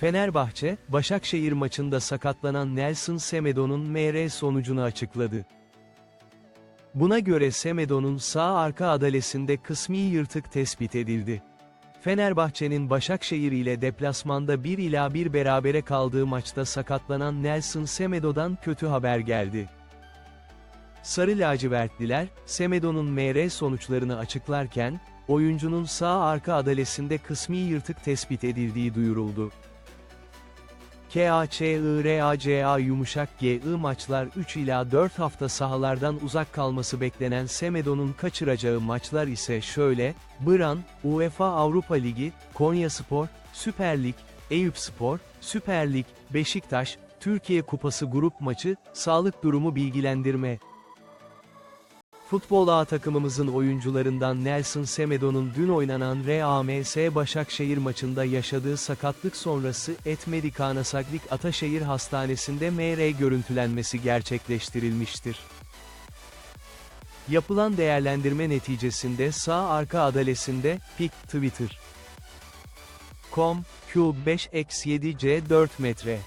Fenerbahçe, Başakşehir maçında sakatlanan Nelson Semedo'nun MR sonucunu açıkladı. Buna göre Semedo'nun sağ arka adalesinde kısmi yırtık tespit edildi. Fenerbahçe'nin Başakşehir ile deplasmanda 1 ila 1 berabere kaldığı maçta sakatlanan Nelson Semedo'dan kötü haber geldi. Sarı lacivertliler, Semedo'nun MR sonuçlarını açıklarken, oyuncunun sağ arka adalesinde kısmi yırtık tespit edildiği duyuruldu. KAÇIRACA yumuşak GI maçlar 3 ila 4 hafta sahalardan uzak kalması beklenen Semedo'nun kaçıracağı maçlar ise şöyle, Bran, UEFA Avrupa Ligi, Konyaspor, Süper Lig, Eyüpspor, Süper Lig, Beşiktaş, Türkiye Kupası grup maçı, sağlık durumu bilgilendirme. Futbol A takımımızın oyuncularından Nelson Semedo'nun dün oynanan RAMS Başakşehir maçında yaşadığı sakatlık sonrası Et Medicana Saglik Ataşehir Hastanesi'nde MR görüntülenmesi gerçekleştirilmiştir. Yapılan değerlendirme neticesinde sağ arka adalesinde, pik, Twitter. com, Q5-7C 4 metre.